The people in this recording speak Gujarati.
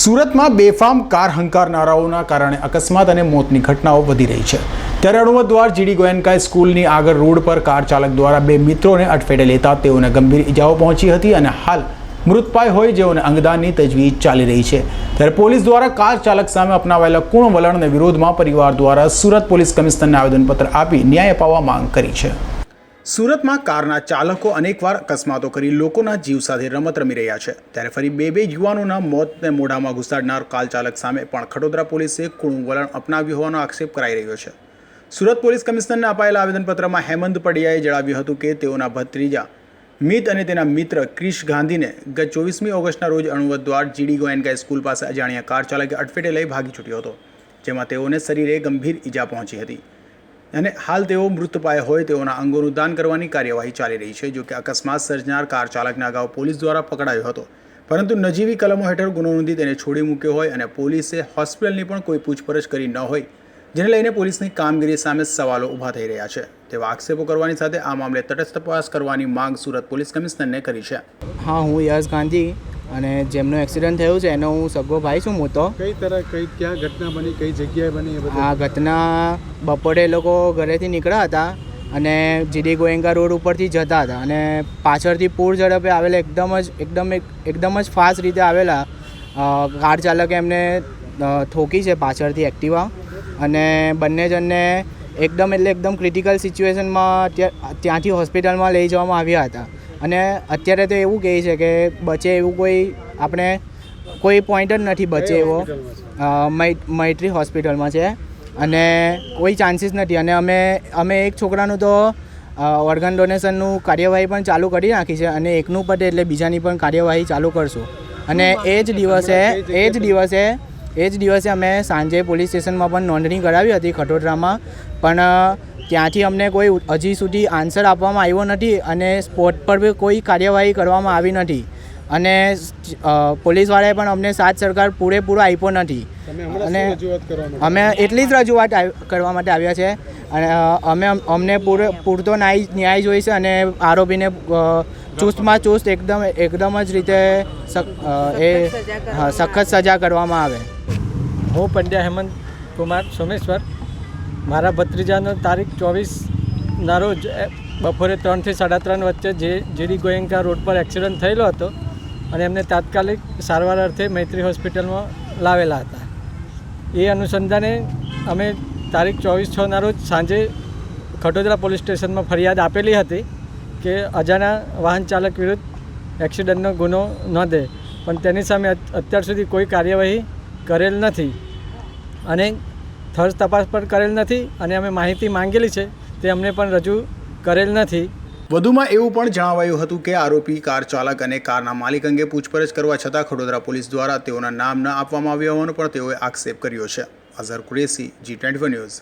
સુરતમાં બેફામ કાર હંકારનારાઓના કારણે અકસ્માત અને મોતની ઘટનાઓ વધી રહી છે. ત્યારે અણુવદ દ્વાર જીડી ગોયનકાઈ સ્કૂલની આગળ રોડ પર કાર ચાલક દ્વારા બે મિત્રોને અટફેટે લેતા તેઓને ગંભીર ઇજાઓ પહોંચી હતી અને હાલ મૃતપાય હોય જેઓને અંગદાનની તજવીજ ચાલી રહી છે. ત્યારે પોલીસ દ્વારા કાર ચાલક સામે અપનાવાયેલા કુણ વલણને વિરોધમાં પરિવાર દ્વારા સુરત પોલીસ કમિશનરને આવેદનપત્ર આપી ન્યાય અપાવવા માંગ કરી છે. સુરતમાં કારના ચાલકો અનેકવાર અકસ્માતો કરી લોકોના જીવ સાથે રમત રમી રહ્યા છે. ત્યારે ફરી બે બે યુવાનોના મોતને મોઢામાં ઘુસાડનાર કાર ચાલક સામે પણ ખડોદરા પોલીસે કુણું વલણ અપનાવ્યું હોવાનો આક્ષેપ કરાઈ રહ્યો છે. સુરત પોલીસ કમિશનરને અપાયેલા આવેદનપત્રમાં હેમંત પડિયાએ જણાવ્યું હતું કે તેઓના ભત્રીજા મિત અને તેના મિત્ર ક્રિશ ગાંધીને ગત ચોવીસમી ઓગસ્ટના રોજ અણુવત દ્વાર, જીડી ગોયનકાઈ સ્કૂલ પાસે અજાણ્યા કાર ચાલકે અડફેટે લઈ ભાગી છૂટ્યો હતો, જેમાં તેઓને શરીરે ગંભીર ઈજા પહોંચી હતી. અને હાલ તેઓ મૃત પાય હોય તેઓના અંગોનું દાન કરવાની કાર્યવાહી ચાલી રહી છે, જો કે અકસ્માત સર્જનાર કાર ચાલકને અગાઉ પોલીસ દ્વારા પકડાયો હતો. પરંતુ નજીવી કલમો હેઠળ ગુનો નોંધી તેને છોડી મૂક્યો હોય અને પોલીસે હોસ્પિટલની પણ કોઈ પૂછપરછ કરી ન હોય, જેને લઈને પોલીસની કામગીરી સામે સવાલો ઊભા થઈ રહ્યા છે. તેવા આક્ષેપો કરવાની સાથે આ મામલે તટસ્થ તપાસ કરવાની માંગ સુરત પોલીસ કમિશનરને કરી છે. હા, હું યશ ગાંધી અને જેમનું એક્સિડન્ટ થયું છે એનો હું સગો ભાઈ છું મોટો. કઈ તરહ કઈ ક્યાં ઘટના બની કઈ જગ્યાએ બની આ ઘટના બપોરે એ લોકો ઘરેથી નીકળ્યા હતા અને જીડી ગોયંકા રોડ ઉપરથી જતા હતા અને પાછળથી પૂર ઝડપે આવેલા એકદમ જ એકદમ એક- એકદમ જ ફાસ્ટ રીતે આવેલા કાર ચાલકે એમને થોકી ઠોકી છે પાછળથી એક્ટિવા અને બંને જણને એકદમ એટલે એકદમ ક્રિટિકલ સિચ્યુએશનમાં ત્યાં ત્યાંથી હોસ્પિટલમાં લઈ જવામાં આવ્યા હતા. અને અત્યારે તો એવું કહે છે કે બચે એવું કોઈ આપણે કોઈ પોઈન્ટ જ નથી બચે એવો. મૈત્રી હોસ્પિટલમાં છે. અને કોઈ ચાન્સીસ નથી. અને અમે અમે એક છોકરાનું તો ઓર્ગન ડોનેશનનું કાર્યવાહી પણ ચાલુ કરી નાખી છે અને એકનું પતે એટલે બીજાની પણ કાર્યવાહી ચાલુ કરશું. અને એ જ દિવસે એ જ દિવસે એ જ દિવસે અમે સાંજે પોલીસ સ્ટેશનમાં પણ નોંધણી કરાવી હતી ખટોદરામાં. પણ ત્યાંથી અમને કોઈ હજી સુધી આન્સર આપવામાં આવ્યો નથી અને સ્પોટ પર બી કોઈ કાર્યવાહી કરવામાં આવી નથી. અને પોલીસવાળાએ પણ અમને સાત સરકાર પૂરેપૂરો આપ્યો નથી. અને? અમે એટલી જ રજૂઆત આવ- કરવા માટે આવ્યા છે. અને અમે અમને પૂરે પૂરતો ન્યાય ન્યાય જોઈશે અને આરોપીને ચુસ્તમાં ચુસ્ત એકદમ એકદમ જ રીતે એ સખત સજા કરવામાં આવે. હું પંડ્યા હેમંત કુમાર સોમેશ્વર. મારા ભત્રીજાનો તારીખ ચોવીસના રોજ બપોરે ત્રણથી સાડા ત્રણ વચ્ચે જે જીડી ગોયંકા રોડ પર એક્સિડન્ટ થયેલો હતો અને એમને તાત્કાલિક સારવાર અર્થે મૈત્રી હોસ્પિટલમાં લાવેલા હતા. એ અનુસંધાને અમે તારીખ ચોવીસ છના રોજ સાંજે ખટોદરા પોલીસ સ્ટેશનમાં ફરિયાદ આપેલી હતી કે અજાણા વાહન ચાલક વિરુદ્ધ એક્સિડન્ટનો ગુનો નોંધે, પણ તેની સામે અત્યાર સુધી કોઈ કાર્યવાહી કરેલ નથી. અને થર્ડ તપાસ પણ કરેલ નથી અને અમે માહિતી માંગેલી છે તે અમને પણ રજૂ કરેલ નથી. વધુમાં એવું પણ જણાવાયું હતું કે આરોપી કાર ચાલક અને કારના માલિક અંગે પૂછપરછ કરવા છતાં ખડોદરા પોલીસ દ્વારા તેઓના નામ ન આપવામાં આવ્યા હોવાનો પણ તેઓએ આક્ષેપ કર્યો છે. Azhar Qureshi, G twenty news.